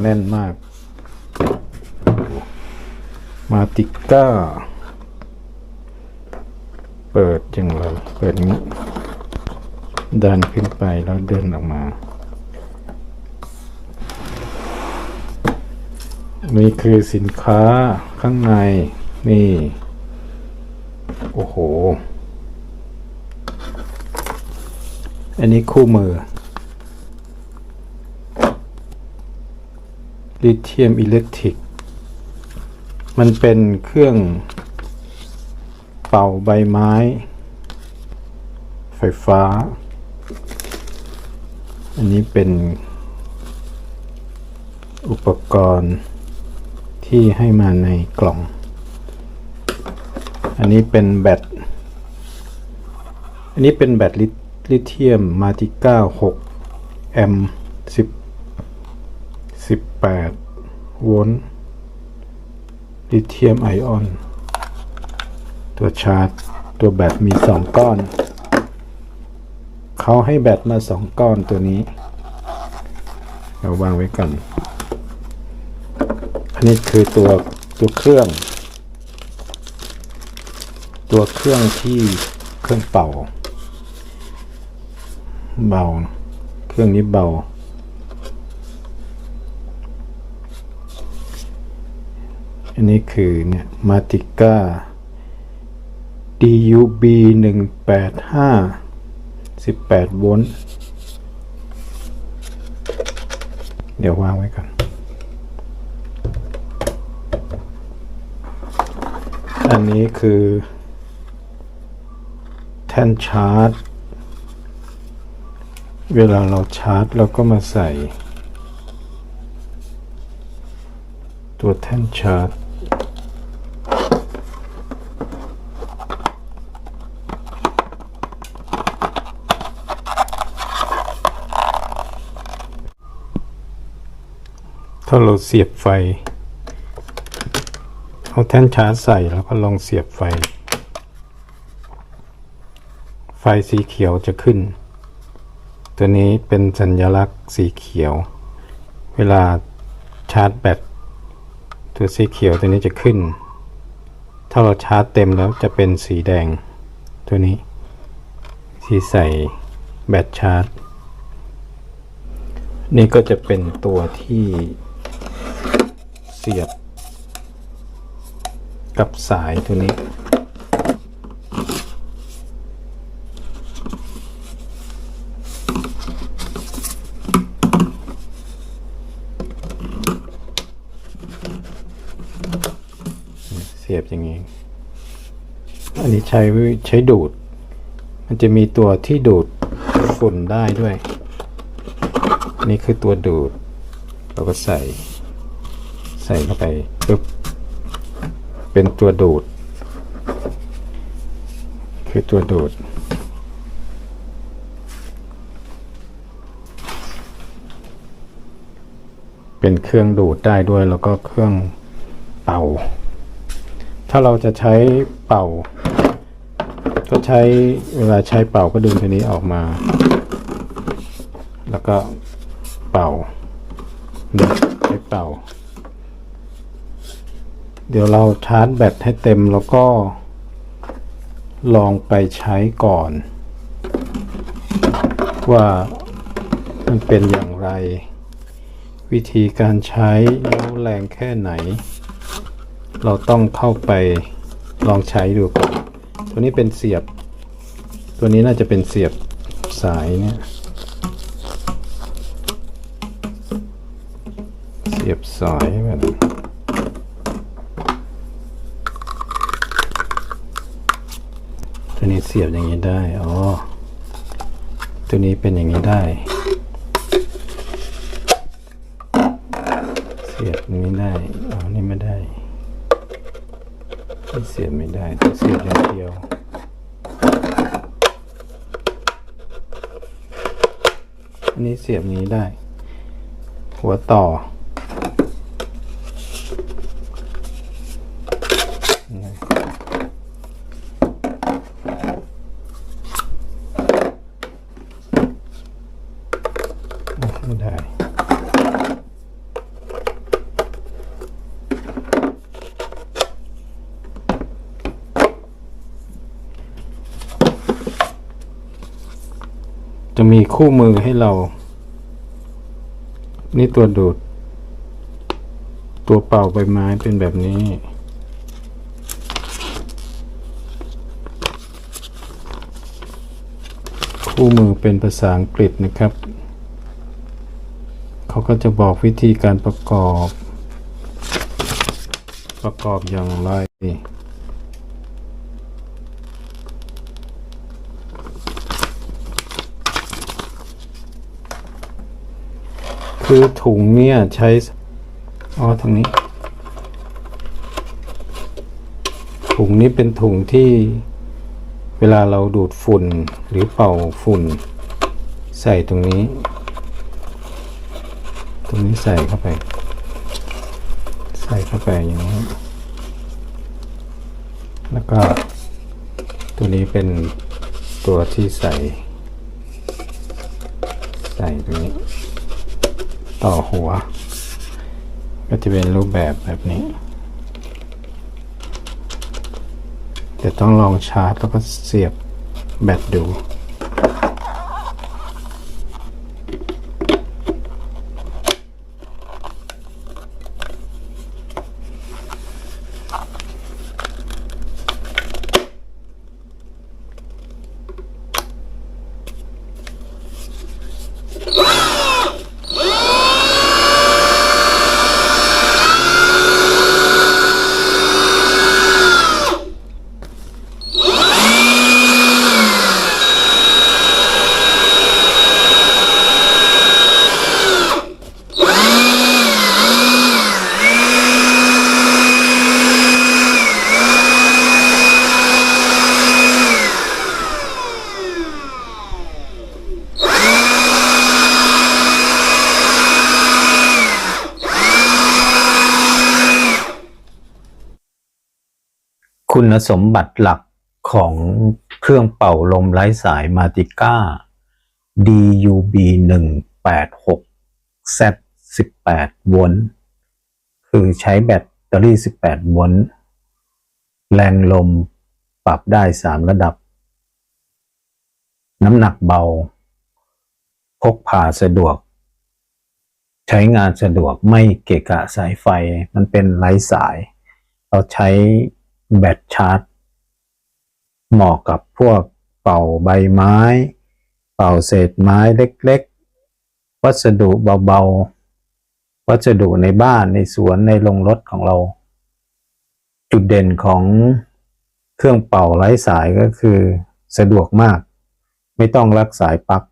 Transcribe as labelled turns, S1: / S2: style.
S1: แน่นมาก มาติก้า เปิดจังไรเปิดนี้ดันขึ้นไปแล้วเดินออกมานี่คือสินค้าข้างในนี่ โอ้โห อันนี้คู่มือ ลิเธียมอิเล็กทริก มันเป็นเครื่องเป่าใบไม้ ไฟฟ้า อันนี้เป็นอุปกรณ์ที่ให้มาในกล่อง อันนี้เป็นแบต อันนี้เป็นแบตลิเธียมมาติก้า 6 แอมป์ 8 โวลต์ลิเธียมไอออน ตัวชาร์จ ตัวแบตมี 2 ก้อน เขาให้แบตมา 2 ก้อนตัวนี้ เราวางไว้ก่อน อันนี้คือตัวตัวเครื่อง ตัวเครื่องที่เครื่องเป่า เบา เครื่องนี้เบา อันนี้คือเนี่ยมาติก้า DUB หนึ่งแปดห้าสิบแปดโวลต์ เดี๋ยววางไว้ก่อน อันนี้คือ แท่นชาร์จ เวลาเราชาร์จเราก็มาใส่ ตัวแท่นชาร์จ ถ้าเราเสียบไฟ เอาแท่นชาร์จใส่แล้วก็ลองเสียบไฟ ไฟสีเขียวจะขึ้น ตัวนี้เป็นสัญลักษณ์สีเขียว เวลาชาร์จแบต ตัวสีเขียวตัวนี้จะขึ้น ถ้าเราชาร์จเต็มแล้วจะเป็นสีแดง ตัวนี้ ที่ใส่แบตชาร์จ นี่ก็จะเป็นตัวที่เสียบกับสายตัวนี้ เสียบอย่างนี้ อันนี้ใช้ใช้ดูด มันจะมีตัวที่ดูดฝุ่นได้ด้วยอันนี้คือตัวดูด เราก็ใส่ ใส่เข้าไปปึ๊บ เป็นตัวดูด คือตัวดูดเป็นเครื่องดูดได้ด้วยแล้วก็เครื่องเป่า ถ้าเราจะใช้เป่า ก็ใช้เวลาใช้เป่าก็ดึงตัวนี้ออกมา แล้วก็เป่าดึงใช้เป่า เดี๋ยวเราชาร์จแบตให้เต็มแล้วก็ลองไปใช้ก่อน ว่ามันเป็นอย่างไร วิธีการใช้แล้วแรงแค่ไหน เราต้องเข้าไปลองใช้ดูก่อน ตัวนี้เป็นเสียบ ตัวนี้น่าจะเป็นเสียบสายเนี่ย เสียบสายแบบนี้ตัวนี้เสียบอย่างนี้ได้ อ๋อ ตัวนี้เป็นอย่างนี้ได้ เสียบอย่างนี้ได้ อ๋อ นี่ไม่ได้ นี่เสียบไม่ได้ต้องเสียบอย่างเดียวอันนี้เสียบนี้ได้ หัวต่อ ไม่ได้ จะมีคู่มือให้เรา นี่ตัวดูด ตัวเป่าใบไม้เป็นแบบนี้ คู่มือเป็นภาษาอังกฤษนะครับ เขาก็จะบอกวิธีการประกอบ ประกอบอย่างไร คือถุงเนี่ยใช้อ๋อทางนี้ ถุงนี้เป็นถุงที่เวลาเราดูดฝุ่นหรือเป่าฝุ่น ใส่ตรงนี้ ตรงนี้ใส่เข้าไป ใส่เข้าไปอย่างนี้ แล้วก็ ตัวนี้เป็นตัวที่ใส่ ใส่ตรงนี้ ต่อหัว ก็จะเป็นรูปแบบแบบนี้แต่ต้องลองชาร์จแล้วก็เสียบแบตดู
S2: คุณสมบัติหลักของเครื่องเป่าลมไร้สายมาติก้า DUB 186 Z 18โวลต์คือใช้แบตเตอรี่ 18โวลต์แรงลมปรับได้ 3 ระดับ น้ำหนักเบา พกพาสะดวก ใช้งานสะดวกไม่เกะกะสายไฟมันเป็นไร้สาย เราใช้ แบตชาร์จ เหมาะกับพวกเป่าใบไม้ เป่าเศษไม้เล็กๆ วัสดุเบาๆ วัสดุในบ้านในสวนในโรงรถของเรา จุดเด่นของเครื่องเป่าไร้สายก็คือสะดวกมาก ไม่ต้องรักสายปลั๊ก